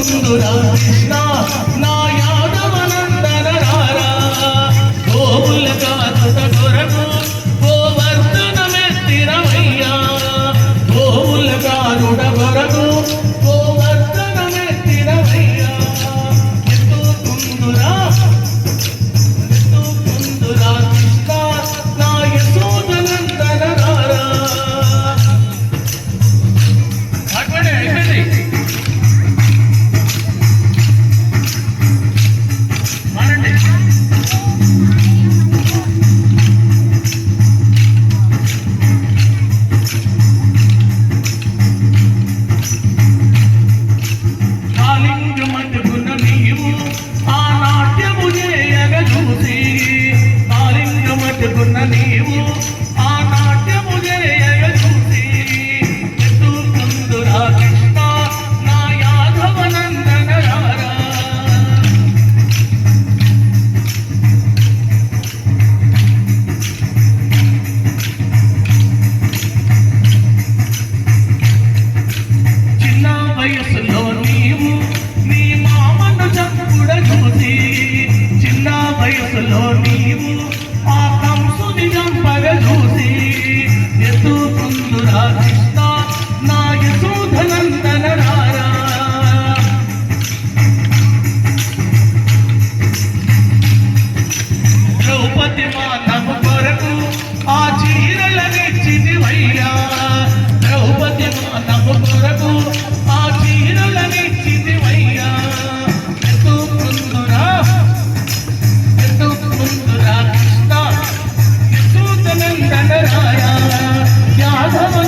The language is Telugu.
ఉండురా నా నా నీవు నీ మామను చంపుడ చూసి చిన్న వయసులో నీవు ఆ కంసుని చంపగ చూసి ఎత్తుకుందురా కృష్ణ ఆ తండరాయ యాదవ